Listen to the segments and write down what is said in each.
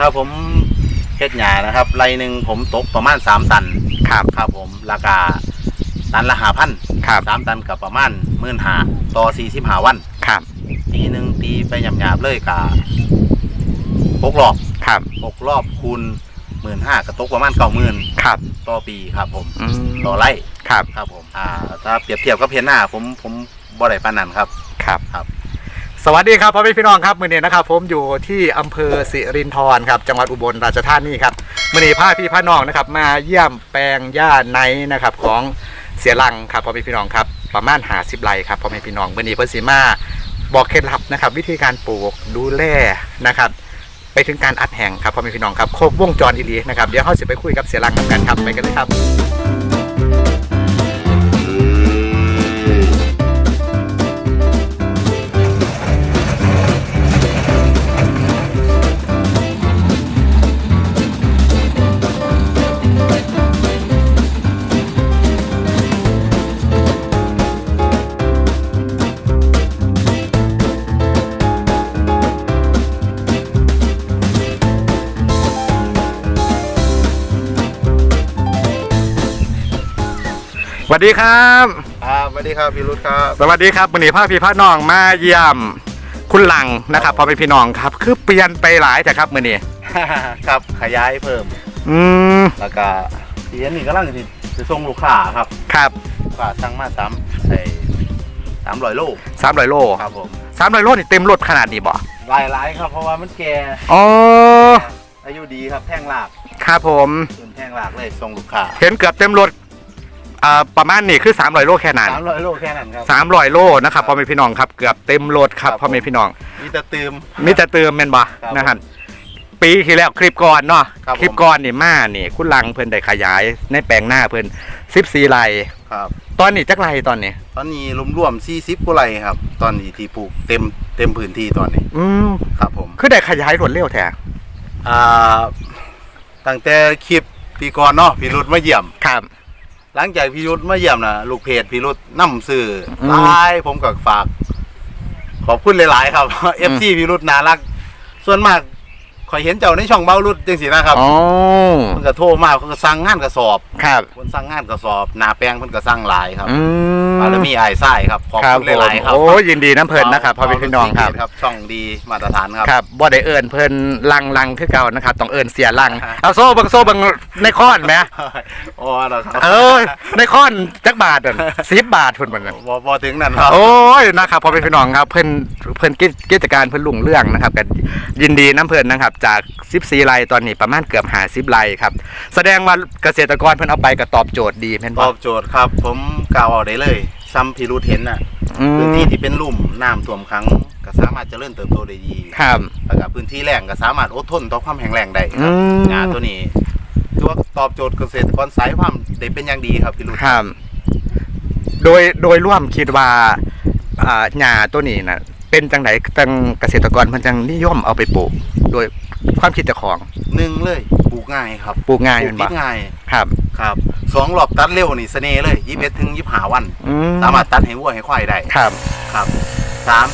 ถ้าผมเฮ็ดหญ้านะครับไรหนึ่งผมตกประมาณสามตันครับครับผมราคาตันละหาพันครับสามตันกับประมาณหมื่นหาต่อสี่สิบหาวันครับปีหนึ่งตีไปหยาบๆเลยกะหกรอบครับหกรอบคูณหมื่นห้ากระตกประมาณเก้าหมื่นครับต่อปีครับผมอืมต่อไร่ครับครับผมอ่าถ้าเปรียบเทียบกับเพนหน้าผมผมบ่ได้ปานนั้นครับครับครับ สวัสดีครับพ่อแม่พี่น้องครับมือนี้นะครับผมอยู่ที่อำเภอสิรินธรครับจังหวัดอุบลราชธานีครับมือนี้พาพี่พาน้องนะครับมาเยี่ยมแปลงหญ้าไนนะครับของเสียลังครับพ่อแม่พี่น้องครับประมาณหาสิบไร่ครับพ่อแม่พี่น้องมือนี้เพิ่นสิมาบอกเคล็ดลับนะครับวิธีการปลูกดูแลนะครับไปถึงการอัดแห่งครับพ่อแม่พี่น้องครับครบวงจรอีหลีนะครับเดี๋ยวเขาจะไปคุยกับเสียลังกันครับไปกันเลยครับ วัสดีครับครับสวัสดีครับพี่รุธครับ สวัสดีครับวันนี้พาพี่พาน้องมาเยี่ยมคุณหลังนะครับพ่อแม่พี่น้องครับ คือเปลี่ยนไปหลายแต่ครับมื่อนี้ ครับขยายเพิ่ม อืมแล้วก็ทีนี้กำลังสิจะส่งลูกค้าครับครับลูกค้าสั่งมาสามใส่สามร้อยโลสามร้อยโลครับผมสามร้อยโลนี่เต็มรถขนาดนี้บ่หลายหลายๆครับเพราะว่ามันแก่อ๋ออายุดีครับแท่งลากครับผมส่วนแท่งลากเลยส่งลูกค้าเห็นเกือบเต็มรถ อ่าประมาณนี้คือสามร้อยโลแค่นั้นสามร้อยโลแค่นั้นครับสามร้อยโลนะครับพ่อแม่พี่น้องครับเกือบเต็มรถครับครับ พ่อแม่พี่น้องมีแต่ตืมมิจะเติมเป็นบ่ครับนะครับปีที่แล้วคลิปก่อนเนาะครับผม คลิปก่อนนี่มานี่คุณหลังเพิ่นได้ขยายในแปลงหน้าเพิ่น14ไร่ครับ ตอนนี้จักไร่ตอนนี้ ตอนนี้รวมๆ40กว่าไร่ครับ ตอนนี้ที่ปลูกเต็มเต็มพื้นที่ตอนนี้อืมครับผมคือได้ขยายรวดเร็วแท้ อ่าตั้งแต่คลิปปีก่อนเนาะพี่รุธมาเยี่ยม ครับ หลังจากพี่รุธมาเยี่ยมนะลูกเพจพี่รุธนำซื้ออมหลายผมก็ฝาก ขอบคุณหลาย ๆ ครับ FC พี่รุธน่ารัก ส่วนมาก ข่อยเห็นเจ้าในช่องเบ้ารุธจังสินะครับอ๋อเพิ่นก็โทรมาเพิ่นก็สั่งงานกระสอบครับเพิ่นสั่งงานกระสอบหน้าแปลงเพิ่นก็สั่งหลายครับอืมบารมีอ้ายไส้ครับขอบครับคุณผมหลายๆครับโอ้ยินดีน้ำเพิ่นนะครับพ่อพี่น้องครับ ครับ ช่องดีมาตรฐานครับ ครับบ่ได้เอิ้นเพิ่นลังลังคือเก่านะครับต้องเอิ้นเสียลังอ่าฮะ เอาโซ่เบังโซ่เบังในค้อนแหมโอ้เหรอครับเอ้ยในค้อนจักบาทอะ10บาทเพิ่นมันน่ะบ่บ่ถึงนั่นครับ โอ้ยนะครับพอเป็นพี่น้องครับเพิ่นเพิ่นกิจกิจการเพิ่นลุ่งเรื่องนะครับกันยินดีน้ำเพิ่นนะครับจาก14ไร่ตอนนี้ประมาณเกือบ50ไร่ครับ แสดงว่าเกษตรกรเพิ่นเอาไปก็ตอบโจทย์ดีแม่นตบ่อบโจทย์ครับ ผมกล่าวเอาได้เลย ซ้ำพี่รุธเห็นน่ะอืพื้นมที่ที่เป็นลุ่มน้ำท่วมขังก็สามารถเจริญเติบโตได้ดีครับ แล้วก็พื้นที่แล้งก็สามารถอดทนต่อความแห้งแล้งได้คอืรับมงานตัวนี้ตัวตอบโจทย์เกษตรกรสายความได้เป็นอย่างดีครับพี่รุธครับ โดยโดยร่วมคิดว่าอ่าหญ้าตัวนี้น่ะเป็นจังไดจังเกษตรกรเพิ่นจังนิยมเอาไปปลูก โดย ความคิดเจ้าของหนึ่งเลยปลูกง่ายครับปลูกง่ายปลูแม่กนติบ่ดง่ายครับ ครับสองรอบตัดเร็วนี่เสน่ห์เลยยี่สิบเอ็ดถึงยี่สิบห้าวัน อืมสามารถตัดให้วัวให้ควายได้ครับ ครับสาม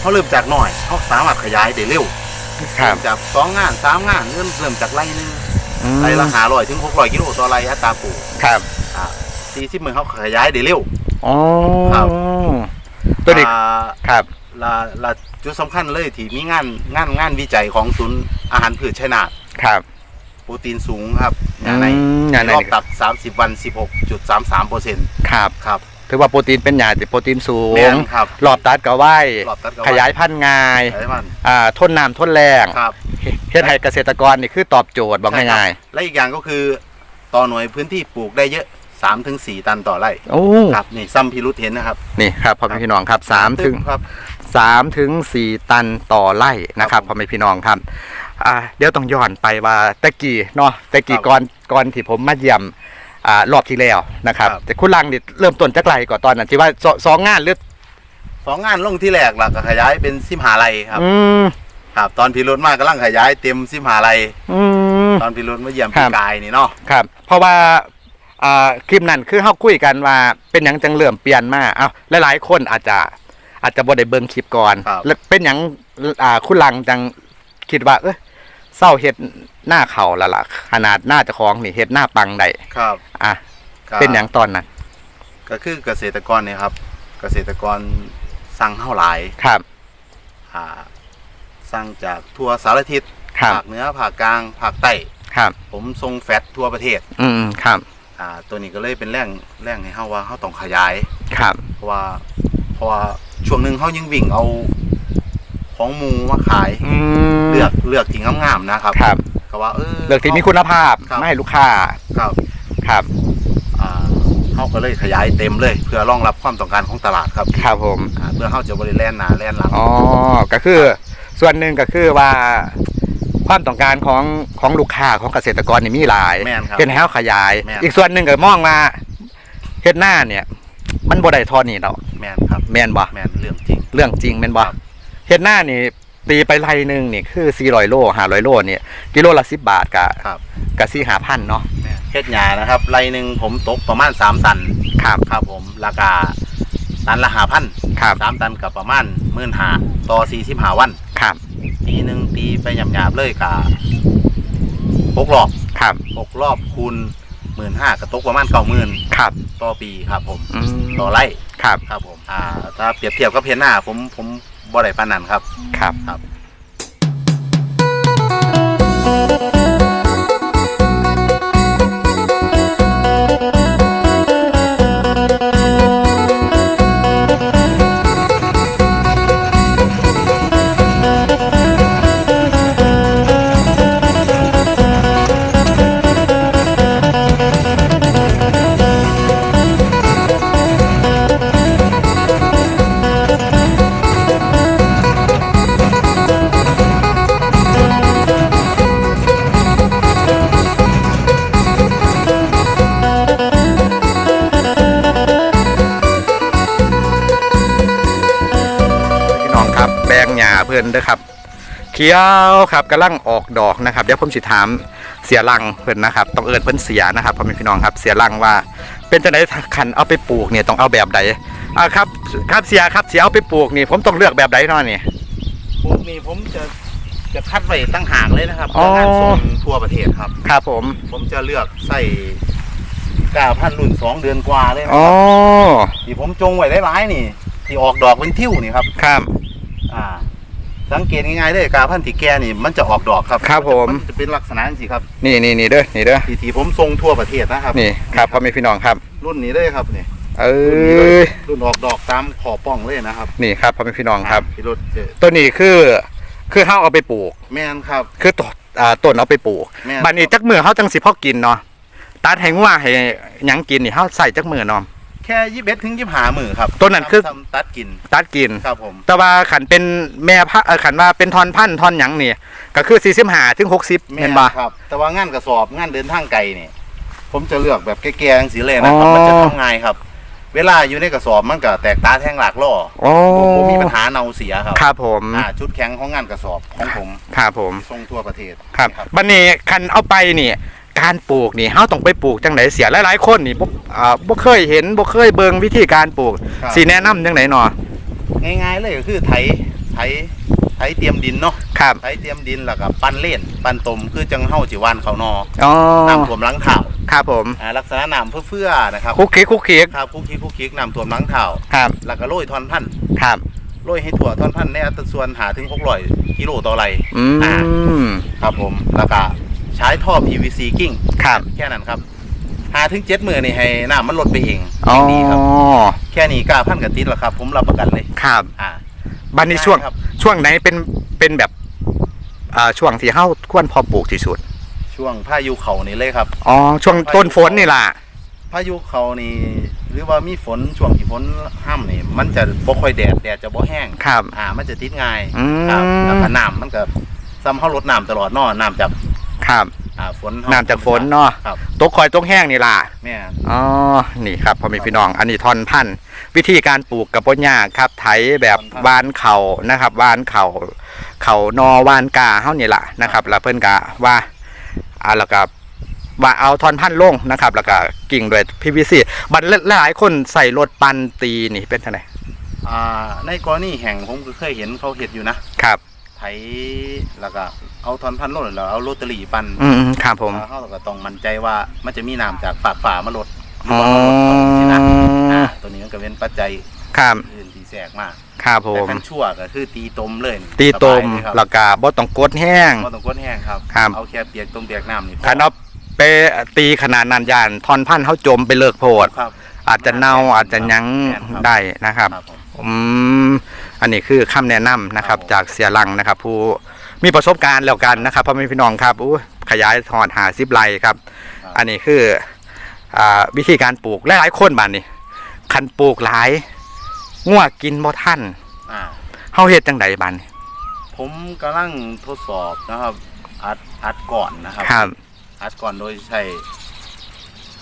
เขาเริ่มจากหน่อยเขาสามารถขยายได้เร็วครับเริ่มจากสองงานสามงานเริ่มเริ่มจากไร่หนึงอืมไร่ละหาร้อยถึงหกร้อยกิโลต่อไร่อัตราปลูกครับอ่าสี่สิบมือเขาขยายได้เร็ว อ๋อครับ ตัวนี้อ่าครับ ละละจุดสำคัญเลยที่มีงานงานงานวิจัยของศูนย์อาหารพืชชัยนาทครับ โปรตีนสูงครับยาในอืมยาในรอบตัด30 วัน 16.33เปอร์เซ็นต์ครับครับถือว่าโปรตีนเป็นหยาติโปรตีนสูแม่งนครับหลอดตัดก็ไหวรอบตัดก็ขยายพันธุ์ง่ายขยายมันอ่าทนน้ำทนแรงครับ เฮ็ดให้เกษตรกรนี่คือตอบโจทย์บอกง่ายและอีกอย่างก็คือต่อหน่วยพื้นที่ปลูกได้เยอะ3ถึง4ตันต่อไร่ๆโอ้ ครับนี่ซ้ำพิรุษเห็นนะครับ นี่ครับพ่อแม่พี่น้องครับสามถึงครับ สามถึงสี่ตันต่อไร่นะครับผมพ่อแม่พี่น้องครับอ่าเดี๋ยวต้องย้อนไปว่าตะกี้เนาะตะกี้ครับก่อนก่อนที่ผมมาเยี่ยมอ่ารอบที่แล้วนะครับครับ แต่คุณลังนี่เริ่มต้นจากไรก่อนตอนนั้นที่ว่าสสองงานหรือสองงานลงที่แรกหลักก็ขยายเป็นสิมหาไรครับ อืมครับ ตอนพิรุษมากกำลังขยายเต็มสิมหาไรอืม ตอนพิรุษมาเยี่ยมครัปีบกายนี่เนาะ ครับ เพราะว่าอ่าคลิปนั้นคือเฮาคุยกันว่าเป็นหยังจังเริ่มเปลี่ยนมาเอ้าหลายๆ คนอาจจะ อาจจะบ่ได้เบิ่งคลิปก่อน ครับ แล้วเป็นหยังอ่าคุณลังจังคิดว่า เอ้ยเศร้าเฮ็ดหน้าเขาและล่ะ ขนาดหน้าเจะคล้าของนี่เฮ็ดหน้าปังได้ครับอะก็เป็นอย่างตอนนั้นก็คือเกษตรกรเนี่ยครับ เกษตรกรสั่งเฮาหลายครับ อ่าสั่งจากทั่วสารทิศครับ ภาคเหนือภาคกลางภาคใต้ครับ ผมส่งแฟตทั่วประเทศอืมครับ อ่าตัวนี้ก็เลยเป็นแรงแรงให้เฮาว่าเฮาต้องขยาย ครับ เพราะว่า เพราะว่าช่วงหนึ่งเขายังวิ่งเอา ของหมูมาขายอืมเลือกเลือกที่งามๆนะครับครับ ก็ว่าเออ เลือกที่มีคุณภาพครับ ไม่ให้ลูกค้าครับครับ อ่าเขาก็เลยขยายเต็มเลย เพื่อรองรับความต้องการของตลาดครับครับผม อ่าเพื่อเขาจะบริแลนหนาแลนหลังอ๋อ ก็คือส่วนหนึ่งก็คือว่าความต้องการของของลูกค้าของเกษตรกรนี่มีหลายแม่นครับเป็นให้เขาขยาย แม่น อีกส่วนหนึ่งก็มองว่าเฮ็ดหน้าเนี่ย มันบ่ได้เทอนี่ดอก แมนครับแม่นบ่แมนเรื่องจริง เรื่องจริงแม่นบ่ครับ เฮ็ดหน้านี่ตีไปไร่หนึงนี่คือ400โล500โลเนี่ยกิโลละ10บาทกะครับกะ4 5,000เนาะแม่นเฮ็ดหยานะครับไรหนึ่งผมตกประมาณ3ตันครับครับผมราคาตันละหาพันครับสามตันกับประมาณหมื่นหาต่อสี่สิบหาวันครับตีหนึ่งตีไปหยาบๆเลยกะหกรอบครับหกรอบคูณหมื่นห้ากระตกประมาณเก้าหมื่นครับต่อปีครับผม อืมต่อไร่ ครับ ครับผม อ่า ถ้าเปรียบเทียบกับเพนหน้าผมผมบ่ได้ปานนั้นครับ ครับ ครับ ญ้าเพิ่นเด้อครับเขียวครับกำลังออกดอกนะครับเดี๋ยวผมสิถามเสียรังเพิ่นนะครับต้องเอิ้นเพิ่นเสียนะครับพ่อแม่พี่น้องครับเสียรังว่า เป็นจังได๋คันเอาไปปลูกเนี่ยต้องเอาแบบใดอ่าครับครับเสียครับเสียเอาไปปลูกนี่ผมต้องเลือกแบบใดเนาะนี่พวกนี้ผมจะจะคัดไว้ตั้งหากเลยนะครับอ๋อเพื่องานส่งทั่วประเทศครับครับผมผมจะเลือกใส่กาพันรุ่นสองเดือนกว่าเลยนะอ๋อที่ผมจงไว้หลายๆนี่ ที่ออกดอกเป็นทิ่วนี่ครับครับอ่า สังเกตง่ายๆเลยกาพันธุ์ที่แก่นี่มันจะออกดอกครับครับผม นจะเป็นลักษณะนี้สิครับนี่นี่นี่เด้อนี่เด้อที่ที่ผมทรงทั่วประเทศนะครับนี่ครับพ่อแม่พี่น้องครับ รุ่นนี้เลยครับนี่เอ้รุ่นนี้เลยยรุ่นออกดอกตามขอป้องเลยนะครับนี่ครับพ่อแม่พี่น้องครับ พี่รถเจอตัวนี้คือคือเฮาเอาไปปลูก แม่นครับ คือต้นอ่าต้นเอาไปปลูกแม่น บัดนี้จักมือเฮาจังสิพอกินเนาะตัดให้งัวให้หยังกินนี่เฮาใส่จักมือเนาะ แค่ยี่สิบเอ็ดถึงยี่สิบห้ามือครับต้นนั้นคือ ทำตัดกินตัดกิน ครับผมแต่ว่าขันเป็นแม่พระเอ่อขันว่าเป็นทอนพันธุ์ทอนหยังนี่ ก็คือ45ถึง60แม่เห็นนบ่ ครับ แต่ว่างานกระสอบงานเดินทางไกลนี่ผมจะเลือกแบบแก่ๆจังสีเลยนะครับอ๋อ มันจะทำง่ายครับ เวลาอยู่ในกระสอบมันก็แตกตาแทงหลากล่อโอ้ผมผมมีปัญหาเนาเสียครับครับผมอ่าชุดแข็งของงานกระสอบของผมครับผม ส่งทั่วประเทศครับครับบัดนี้คันเอาไปนี่ การปลูกนี่เฮาต้องไปปลูกจังไดเสียหลายๆคนนี่บ่อ่าบ่เคยเห็นบ่เคยเบิ่งวิธีการปลูกครับ สิแนะนำจังไดเนาะง่ายๆเลยก็คือไถไถไถเตรียมดินเนาะครับไถเตรียมดินแล้วก็ปั้นเล่น ปั้นตมคือจังเฮาจิวานเขานออ๋อน้ำท่วมหลังเท้าครับผมอ่าลักษณะน้ำเฟื่อๆนะครับคุกคิกคุกคิกครับคุกคิกคุกคิกน้ำท่วมหลังเท้าครับแล้วก็โรยทอนพันธุ์ครับ โรยให้ถั่วทอนพันธุ์ในอัตราส่วนหาถึง600กิโลต่อไร่ อือ่า มครับผมแล้วก็ ใช้ท่อ PVC กิ้งครับ แค่นั้นครับหาถึงเจ็ดมือนี่ให้น้ำมันลดไปเองอ๋อเองดีครับแค่นี้กล้าพันกับติดแล้วครับ ผมรับประกันเลย ครับ อ่า บัดนี้ช่วง ครับ ช่วงไหนเป็น เป็นแบบอ่าช่วงที่เฮาควรพอปลูกที่สุด ช่วงพายุเขานี่เลยครับ อ๋อ ช่วงต้นฝนนี่ล่ะ พายุเขานี่ หรือว่ามีฝนช่วงที่ฝนห้ามนี่มันจะบ่ค่อยแดดแดดจะบ่แห้งครับ อ่า มันจะติดง่ายอืม ครับแล้วก็น้ำมันก็ซ้ำเฮาลดน้ำตลอดเนาะน้ำจาก ครับ อ่าฝนเฮน้ำจากฝนเนาะ ครับตกคอยตกแห้งนี่ล่ะ แม่นอ๋อ นี่ครับพ่อแมีพี่น้อง อันนี้ทอนพันธุ์วิธีการปลูกกับปนยากครับ ไถแบบวานเข่านะครับวานเข่าเข่านอวานกาเฮานี่ล่ะนะครับ แล้วเพิ่นกะว่าอ่าแล้วก็ว่าเอาทอนพันธุ์ลงนะครับ แล้วก็กิ่งด้วย PVC บัดหลายๆคนใส่รถปันตีนี่เป็นเท่าไหร่อ่าในกรณีแห่งผมก็เคยเห็นเขาเห็ดอยู่นะครับ ไถแล้วก็ เอาเอาทอนพันโลดแล้วเอาโรตารี่ปั่นอืมอืมครับผมเฮาก็ต้องมั่นใจว่ามันจะมีน้ำจากฝากฝามาลดหรือ๋อว่ามาลดตรงนี้นะอ่าตัวนี้มันก็เป็นปัจจัยครับอื่นที่แทรกมากครับผแต่มคันชั่วก็คือตีตมเลย ตีตมสบายเลยครับแล้วก็บ่ต้องกดแห้งบ่ต้องกดแห้งครับครับเอาแค่เปียกตมเปียกน้ำนี่พอคันเอาไปตีขนาดนั้นยานทอนพันเขาจมไปเลิกโพดครับอาจจะเน่าอาจจะหยั้งแม่นครับได้นะครับครับผมอืมอันนี้คือคำแนะนำนะครับครับผมจากเสียหลังนะครับ ผู้ มีประสบการณ์แล้วกันนะครับพ่อแม่พี่น้องครับอู้ขยายถอนหาซิบไรครับ อันนี้คืออ่าวิธีการปลูกหลายๆคนบ้านนี่คันปลูกหลายงัวกินบ่ทันอ่าเฮาเฮ็ดจังไดบ้านนี่ผมกำลังทดสอบนะครับ อัดอัดก่อนนะครับครับอัดก่อนโดยใช้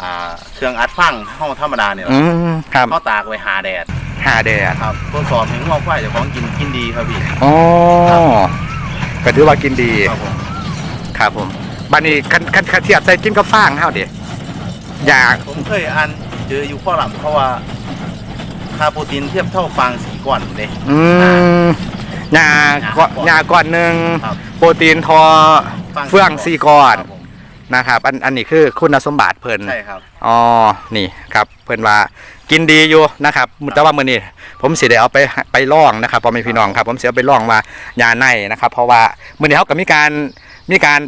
อ่าเครื่องอัดฟังห้องธรรมดาเนี่ยอืมครับเขาตากไว้หาแดดหาแดดครับทดสอบถึงว่าควายเจะของกินกินดีครับพี่อ๋อ ก็ถือว่ากินดีครับผมครับผมบ้านนี้คันคันคันเทียบใส่กินกับฟางเฮาเด้อยากผมเคยอ่านเจออยู่ข้อหลังเขาว่าคาร์โปรตีนเทียบเท่าฟางสีก้อนเลยอืมหญ้าก็หญ้าก้อนหนึงครับ โปรตีนทอเฟื่องซีก้อน ครับผม นะครับ อันอันนี้คือคุณสมบัติเพิ่นใช่ครับ อ๋อนี่ครับเพื่อนว่ากินดีอยู่นะครับแต่ว่ามื้อนี้ผมสิได้เอาไปไปลองนะครับพ่อแม่พี่น้องครับ ผมสิเอาไปลองว่ายาในนะครับ เพราะว่ามื้อนี้เขาก็มีการมีการ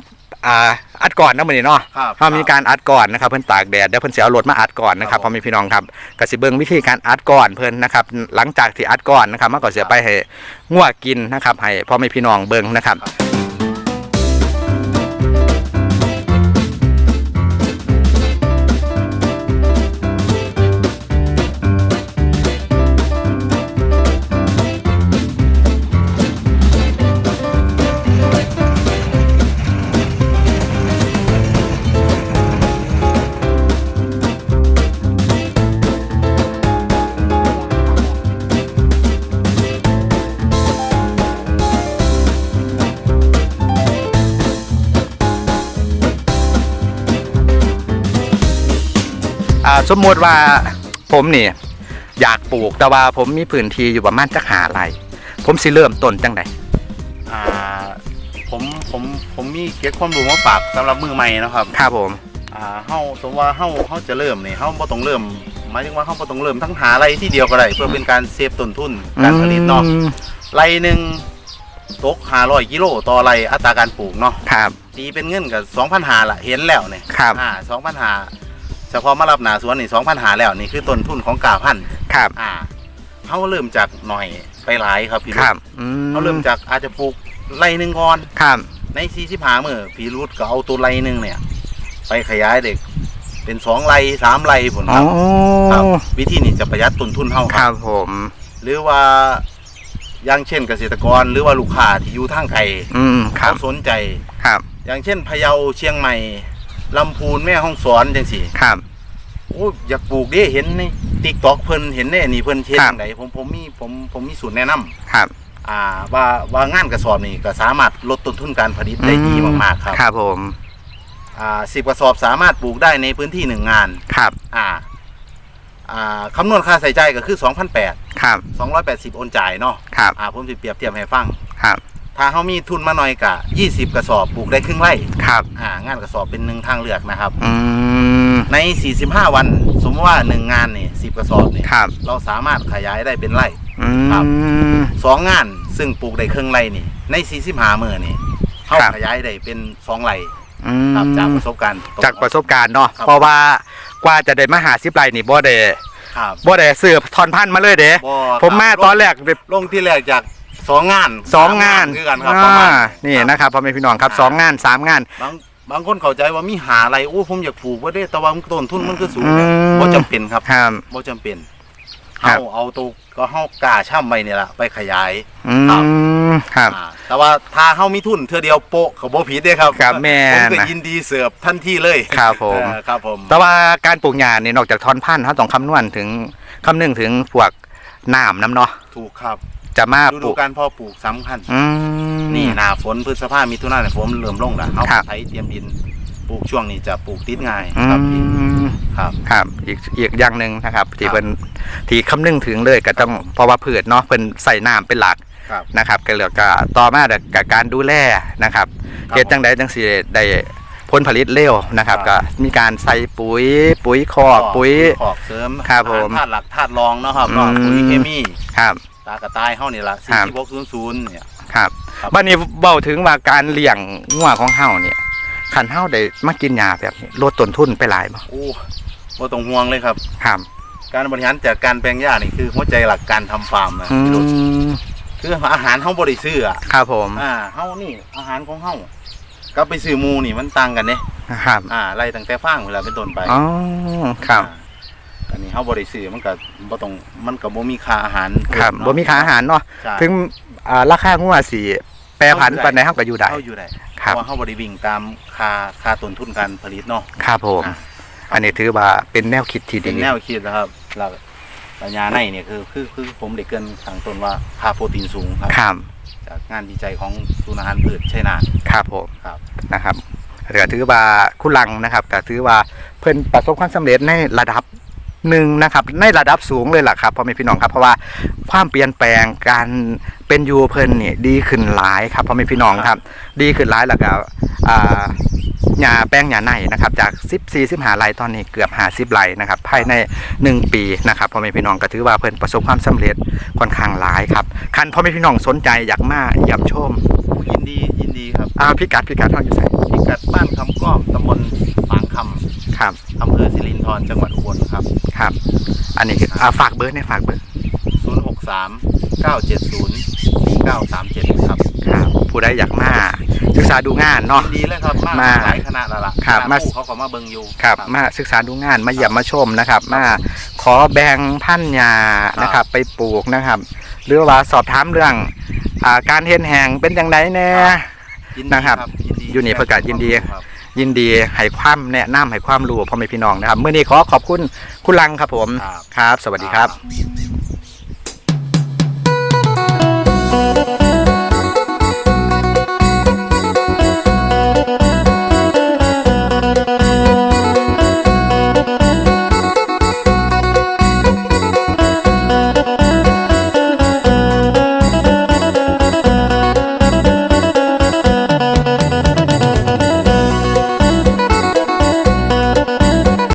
อ่าอัดก่อนนะมื้อนี้เนาะครับเขามีการอัดก่อนนะครับเพิ่นตากแดดเดี๋ยวเพิ่นสิเอารถมาอัดก่อนนะครับพ่อแม่พี่น้องครับก็สิเบิ่งวิธีการอัดก่อนเพิ่นนะครับ หลังจากที่อัดก่อนนะครับมันก็สิไปให้งัวกินนะครับให้พ่อแม่พี่น้องเบิ่งนะครับ สมมติว่าผมนี่อยากปลูกแต่ว่าผมมีพื้นที่อยู่ประมาณจักหาไรผมสิเริ่มต้นจังไดอ่าผมผมผมมีเก็บความรู้มาฝากสำหรับมือใหม่นะครับครับผมอ่าเฮาสมมติว่าเฮาเฮาจะเริ่มนี่เฮาบ่ต้องเริ่มหมายถึงว่าเฮาบ่ต้องเริ่มทั้งหาไรที่เดียวก็ได้เพื่อเป็นการเซฟต้นทุนการผลิตเนาะอืมไรหนึ่งตก500กิโลต่อไรอัตราการปลูกเนาะครับตีเป็นเงินกับ2,500ละเห็นแล้วเนี่ยครับอ่า2,500 เฉพาะมารับหนาสวนนี่2,500แล้วนี่คือต้นทุนของกาพันธุ์ครับอ่าเฮาเริ่มจากหน่อยไปหลายครับพี่ครุรัดบอืเขาเริ่มจากอาจจะปลูกไรหนึ่งก่อน ครับใน45มื้อพี่รุดก็เอาตัวไรหนึ่งเนี่ย ไปขยายเด็ก เป็นสองไรสามไรผลอ๋คอรับครับ วิธีนี้จะประหยัดต้นทุนเฮาคครัรับ บผมหรือว่าอย่างเช่นเกษตรกรหรือว่าลูกค้าที่อยู่ทางไกลอืมครัเขาบสนใจ ครับอย่างเช่นพะเยาเชียงใหม่ ลำพูนแม่ฮ่องสอนจังสี่ครับ โอ้อยากปลูกเด้เห็นในติ๊กต็อกเพิ่นเห็นในอันนี้เพิ่นเฮ็ดครับจังไดผมผมมีผมผมมีสูตรแนะนำครับอ่าว่าว่างานกระสอบนี่ก็สามารถลดต้นทุนการผลิตได้ดีมากๆครับครับผมอ่าสิบกระสอบสามารถปลูกได้ในพื้นที่หนึ่งงาน ครับอ่าอ่าคำนวณค่าใส่ใจายก็คือ 2,800 ครับ280 โอนจ่ายเนาะครับอ่าผมสิเปรียบเทียบให้ฟัง ครับ ถ้าเขามีทุนมาหน่อยกะ20กระสอบปลูกได้ครึ่งไร่ครับ อ่างานกระสอบเป็นหนึ่งทางเลือกนะครับ อืม ใน 45 วัน สมมติว่า1งานนี่10กระสอบนี่ครับ เราสามารถขยายได้เป็นไร่ อืครับ ม สองงานซึ่งปลูกได้ครึ่งไร่นี่ใน45มื้อนี่เขาครับ ขยายได้เป็นสองไร่อืครับจากมประสบการณ์ตง จากประสบการณ์เนาะครับ เพราะว่ากว่าจะได้มาหาซิปไรนี่บ่ได้ครับบ่ได้ซื้อทอนพันธุ์มาเลยเด้ บ่ผมมาครับตอนแรก ลงที่แรกจาก สองงานสองงานคือกันครับประมาณอ่านี่นะครับพ่อแม่พี่น้องครับสองงานสามงาน บางบางคนเข้าใจว่ามีหาอะไรโอ้ผมอยากปลูกว่าได้แต่ว่าต้นทุนมันก็สูงอืม บ่จำเป็นครับครับ บ่จำเป็นครัเฮาบ เอาตัวก็เฮากล้าช่ำไว้นี่ล่ะไปขยายอืครับมครับ อ่าแต่ว่าถ้าเฮามีทุนเทื่อเดียวโปะก็บ่ผิดเด้ครับครับแม่ผมก็นะยินดีเสิร์ฟทันทีเลยครับผม เออครับผม แต่ว่าการปลูกหญ้านี่นอกจากทอนพันธุ์เขาต้องคำนวณถึงคำนึงถึงพวกน้ำน้ำเนาะ ถูกครับ จะมาฤปดูลูกการเพอปลูกสำคัญ อืม นี่หน้าฝนพฤษภามิถุนายนฝนเริ่มลงแล้วเฮาครับ ไถเตรียมดินปลูกช่วงนี้จะปลูกติดง่ายอืครับพี่มครับ ครับอีกอีกอย่างหนึ่งนะครับ ที่ครับ เป็นที่คำนึงถึงเลยก็ต้องครับผมเพราะว่าพืชเนาะเป็นใส่น้ำเป็นหลักครับ นะครับก็เหลือก็ต่อมากับการดูแลนะครับครับเฮ็ดจังใดจังสิได้ผลผลิตเร็วนะครับ ครับก็มีการใส่ปุ๋ย ปุ๋ยคอกปุ๋ย ขอกเสริมครับผมอาหาธาตุหลักธาตุรองเนาะครับเนาะอืมปุ๋ยเคมีครับ ตากระต่ายเฮานี่ล่ะครับ4600เนี่ย ครับครับ บัดนี้เว้าถึงว่าการเลี้ยงงัวของเฮาเนี่ยคันเฮาได้มากินยาแบบนี้ลดต้นทุนไปหลายบ่โอ้บ่ต้องห่วงเลยครับ ครับการบริหารจัดการแปลงหญ้านี่คือหัวใจหลักการทำฟาร์มนะอืพี่รุษมคืออาหารเฮาบ่ได้ซื้ออะครับผมอ่าเฮานี่อาหารของเฮากับไปซื้อหมูนี่มันต่างกันเด้ครับอ่าไล่ตั้งแต่ฟางเวลาเป็นต้นไปอ๋อครับ อ่าอั นนี้เฮาบ่ได้ซื้อมันก็บ่ต้องมันก็บ่มีค่าอาหารครับเนอะบ่มีค่าอาหารเนาะใช่ถึงอ่าราคางัวสิแปรผันปานใดเฮาก็อยู่ได้ เฮาอยู่ได้คเพรับ ราะว่าเฮาบ่ได้วิ่งตามค่าค่าต้นทุนการผลิตเนาะ ครับผม อะ อันนี้ถือว่าเป็นแนวคิดที่เป็ดี นแนวคิดนะครับแล้วปัญญาในเนี่ยคือคือคือผมได้เกรินข้างต้นว่าค่าโปรตีนสูงครับ ครับ จากงานวิจัยของศูนย์อาหารพืชชัยนาท ครับผมครับ นะครับก็ถือว่าคุณลังนะครับก็ถือว่าเพิ่นประสบความสำเร็จในระดับ หนึ่งนะครับในระดับสูงเลยล่ะครับพ่อแม่พี่น้องครับเพราะว่าความเปลี่ยนแปลงการเป็นยูเพิ่นนี่ดีขึ้นหลายครับพ่อแม่พี่น้องครับ ดีขึ้นหลายแล้วก็อ่าหญ้าแป้งหญ้าในนะครับจาก 14 15ไร่ตอนนี้เกือบ 50ไร่นะครับภายใน 1 ปีนะครับพ่อแม่พี่น้องก็ถือว่าเพิ่นประสบความสำเร็จค่อนข้างหลายครับคันพ่อแม่พี่น้องสนใจอยากมาเยี่ยมชม ยินดียินดีครับอ่าพิกัดพิกัดเท่าอยู่ไสพิกัดบ้านคำก้อมตำบลฝางคครับำอำเภอสิรินธรจังหวัดอุบลครับ ครับ อันนี้คืออ่าฝากเบอร์เนี่ยฝากเบอร์063 970 4937 ครับครับ ผู้ใดอยากมาศึกษาดูงานเนาะยินดีเลยครับมามาหลายคณะแล้วล่ะครับคณะมาผู้เขาก็มาเบิ่งอยู่ ครับมาศึกษาดูงานมาเยี่ยมมาชมนะครับ มาขอแบ่งพันธุ์ยานะครับไปปลูกนะครับ หรือว่าสอบถามเรื่อง อ่าการเฮ็ดแหงเป็นจังไดแน่ ยินดีนะครับยินดีอยู่นี่เพื่อการยินดี ครับยินดีให้ความแนะนำให้ความรู้พ่อแม่พี่น้องนะครับเมื่อนี้ขอขอบคุณคุณลังครับผม ครับ ครับ สวัสดีครับครับ